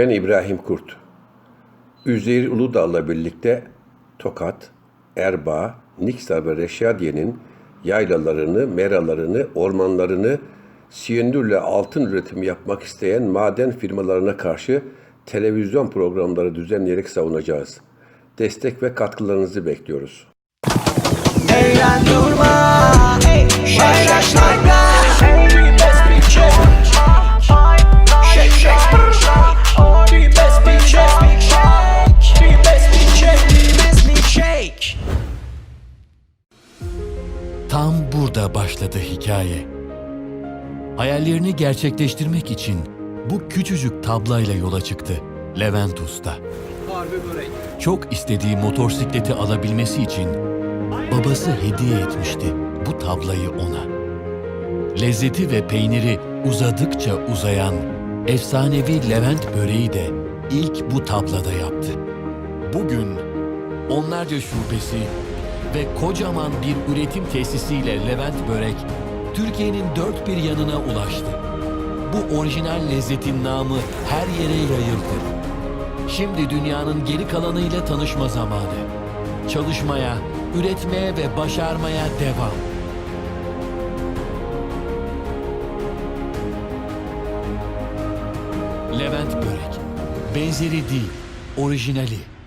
Ben İbrahim Kurt. Üzeyir Uludağ'la birlikte Tokat, Erbaa, Niksa ve Reşadiye'nin yaylalarını, meralarını, ormanlarını siyendürle altın üretimi yapmak isteyen maden firmalarına karşı televizyon programları düzenleyerek savunacağız. Destek ve katkılarınızı bekliyoruz. Tam burada başladı hikaye. Hayallerini gerçekleştirmek için bu küçücük tablayla yola çıktı Levent Usta. Çok istediği motosikleti alabilmesi için babası hediye etmişti bu tablayı ona. Lezzeti ve peyniri uzadıkça uzayan efsanevi Levent böreği de ilk bu tablada yaptı. Bugün onlarca şubesi ve kocaman bir üretim tesisiyle Levent Börek Türkiye'nin dört bir yanına ulaştı. Bu orijinal lezzetin namı her yere yayıldı. Şimdi dünyanın geri kalanıyla tanışma zamanı. Çalışmaya, üretmeye ve başarmaya devam. Levent Börek. Benzeri değil, orijinali.